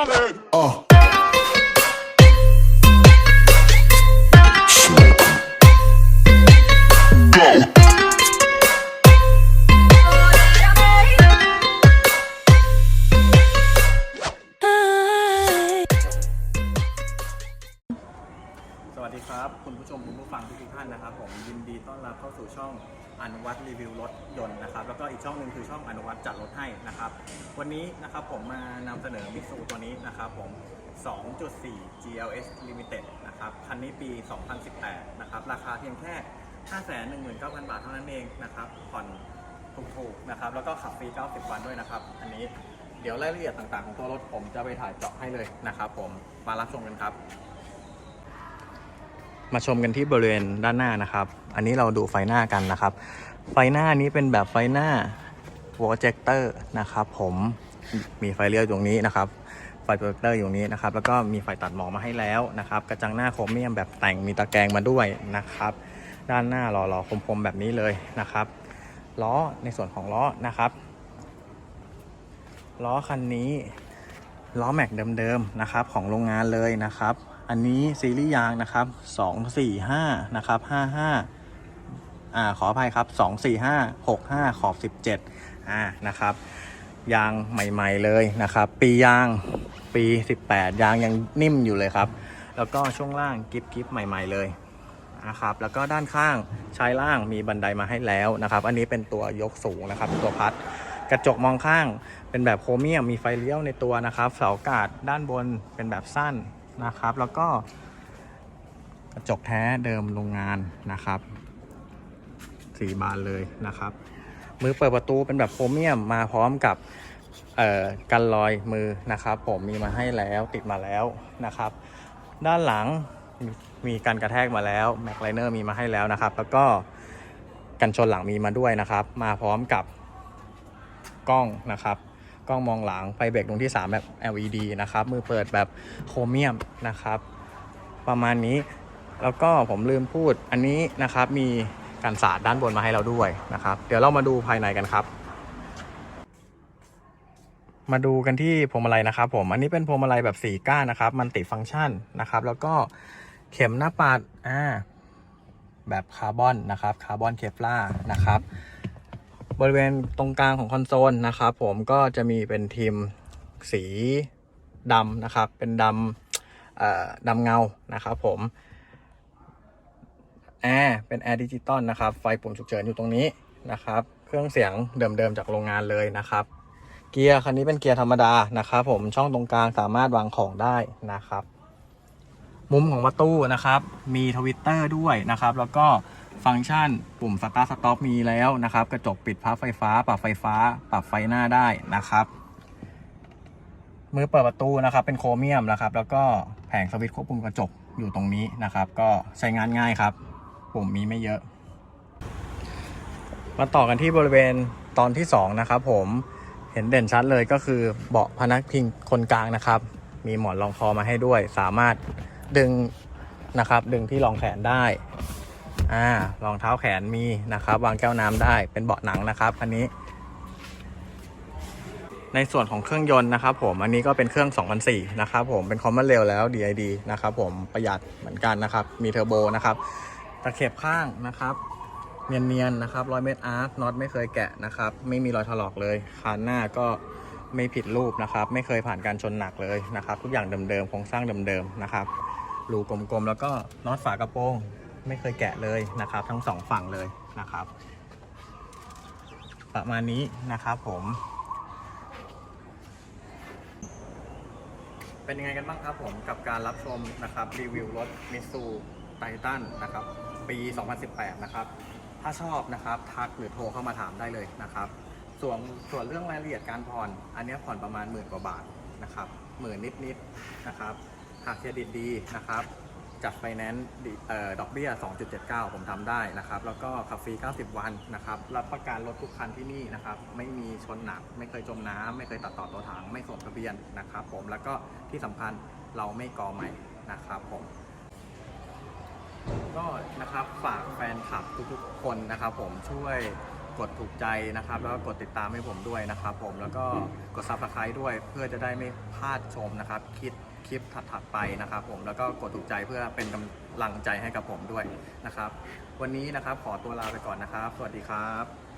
Robert! ครับคุณผู้ชมคุณผู้ฟังทุกท่านนะครับผมยินดีต้อนรับเข้าสู่ช่องอนุวัตรีวิวรถยนต์นะครับแล้วก็อีกช่องหนึ่งคือช่องอนุวัตจัดรถให้นะครับวันนี้นะครับผมมานำเสนอมิตซูตัวนี้นะครับผม 2.4 GLS Limited นะครับคันนี้ปี 2018 นะครับราคาเพียงแค่ 519,000 บาทเท่านั้นเองนะครับผ่อนถูกๆนะครับแล้วก็ขับฟรี 90 วันด้วยนะครับอันนี้เดี๋ยวรายละเอียดต่างๆของตัวรถผมจะไปถ่ายเจาะให้เลยนะครับผมมารับชมกันครับ มาชมกันที่บริเวณด้านหน้านะครับ อันนี้เราดูไฟหน้ากันนะครับ ไฟหน้านี้เป็นแบบไฟหน้า w o r j e c t o r นะครับ ผมมีไฟเลี้ยวตรงนี้นะครับไฟโปรเจคเตอร์อยู่นี้นะครับ แล้วก็มีไฟตัดหมอกมาให้แล้วนะครับ กระจังหน้าโครเมียมแบบแต่งมีตะแกรงมาด้วยนะครับ ด้านหน้าหล่อๆคมๆแบบนี้เลยนะครับล้อในส่วนของล้อนะครับล้อคันนี้ล้อแม็กเดิมๆนะครับ ของโรงงานเลยนะครับ อันนี้ซีรีส์ยางนะครับ245นะครับ55อ่าขออภัยครับ245 65ขอบ17อ่านะครับ ยางใหม่ ๆเลยนะครับ ปียางปี18ยางยังนิ่มอยู่เลยครับ แล้วก็ช่วงล่างกิฟกิฟใหม่ ๆเลยนะครับแล้วก็ด้านข้างชายล่างมีบันไดมาให้แล้วนะครับ อันนี้เป็นตัวยกสูงนะครับ ตัวพัดกระจกมองข้างเป็นแบบโครเมียมมีไฟเลี้ยวในตัวนะครับ เสาอากาศด้านบนเป็นแบบสั้น นะครับ แล้วก็กระจกแท้เดิมโรงงานนะครับสีบานเลยนะครับ มือเปิดประตูเป็นแบบโครเมียมมาพร้อมกับกันรอยมือนะครับ ผมมีมาให้แล้วติดมาแล้วนะครับ ด้านหลังมีมีการกระแทกมาแล้วแม็กไลเนอร์มีมาให้แล้วนะครับ แล้วก็กันชนหลังมีมาด้วยนะครับ มาพร้อมกับกล้องนะครับ กล้องมองหลังไฟเบรกดวงที่ 3 แบบ LED นะครับ มือเปิดแบบโครเมียมนะครับ ประมาณนี้แล้วก็ผมลืมพูดอันนี้นะครับมีกันสาดด้านบนมาให้เราด้วยนะครับ เดี๋ยวเรามาดูภายในกันครับ มาดูกันที่พวงมาลัยนะครับ ผมอันนี้เป็นพวงมาลัยแบบสีก้านนะครับ มันติฟังก์ชันนะครับ แล้วก็เข็มหน้าปัดอ่าแบบคาร์บอนนะครับคาร์บอนเคฟล่านะครับ บริเวณตรงกลางของคอนโซลนะครับผมก็จะมีเป็นทีมสีดำนะครับ เป็นดำดำเงานะครับผมแอร์เป็นแอร์ดิจิตอลนะครับ ไฟปุ่มฉุกเฉินอยู่ตรงนี้นะครับ เครื่องเสียงเดิมๆจากโรงงานเลยนะครับ เกียร์คันนี้เป็นเกียร์ธรรมดานะครับผมช่องตรงกลางสามารถวางของได้นะครับ มุมของประตูนะครับ มีทวิตเตอร์ด้วยนะครับ แล้วก็ ฟังก์ชันปุ่มสตาร์ทสต็อปมีแล้วนะครับ กระจกปิดพับไฟฟ้า ปรับไฟฟ้า ปรับไฟหน้าได้นะครับ มือเปิดประตูนะครับ เป็นโครเมียมนะครับ แล้วก็แผงสวิตช์ควบคุมกระจกอยู่ตรงนี้นะครับ ก็ใช้งานง่ายครับ ปุ่มมีไม่เยอะ มาต่อกันที่บริเวณตอนที่ 2 นะครับผมเห็นเด่นชัดเลยก็คือเบาะพนักพิงคนกลางนะครับ มีหมอนรองคอมาให้ด้วย สามารถดึงนะครับ ดึงที่รองแขนได้ อ่ารองเท้าแขนมีนะครับ วางแก้วน้ำได้เป็นเบาะหนังนะครับอันนี้ ในส่วนของเครื่องยนต์นะครับ ผมอันนี้ก็เป็นเครื่อง2004นะครับผมเป็นคอมมอนเร็วแล้ว DID นะครับผมประหยัดเหมือนกันนะครับ มีเทอร์โบนะครับตะเข็บข้างนะครับเนียนๆนะครับร้อยเมตรอาร์คน็อตไม่เคยแกะนะครับ ไม่มีรอยถลอกเลยคานหน้าก็ไม่ผิดรูปนะครับ ไม่เคยผ่านการชนหนักเลยนะครับ ทุกอย่างเดิมๆโครงสร้างเดิมๆนะครับรูกลมๆแล้วก็น็อตฝากระโปรง ไม่เคยแกะเลยนะครับ ทั้งสองฝั่งเลยนะครับ ประมาณนี้นะครับผม เป็นยังไงกันบ้างครับผมกับการรับชมนะครับรีวิวรถมิตซูไททันนะครับ ปี 2018 นะครับ ถ้าชอบนะครับทักหรือโทรเข้ามาถามได้เลยนะครับ ส่วนส่วนเรื่องรายละเอียดการผ่อน อันนี้ผ่อนประมาณหมื่นกว่าบาทนะครับหมื่นนิดๆนะครับหากเครดิตดีนะครับ จัดไฟแนนซ์ดิเอ่อดอกเบี้ย 2.79 ผมทำได้นะครับ แล้วก็ขับฟรี 90 วันนะครับ รับประกันรถทุกคันที่นี่นะครับ ไม่มีชนหนัก ไม่เคยจมน้ำ ไม่เคยตัดต่อตัวถัง ไม่ส่งทะเบียนนะครับ ผม แล้วก็ที่สำคัญเราไม่กอใหม่นะครับผมก็นะครับฝากแฟนคลับทุกๆคนนะครับผมช่วย กดถูกใจนะครับ แล้วก็กดติดตามให้ผมด้วยนะครับ ผมแล้วก็กดซับสไครต์ด้วยเพื่อจะได้ไม่พลาดชมนะครับคลิปคลิปถัดๆไปนะครับ ผมแล้วก็กดถูกใจเพื่อเป็นกำลังใจให้กับผมด้วยนะครับ วันนี้นะครับขอตัวลาไปก่อนนะครับ สวัสดีครับ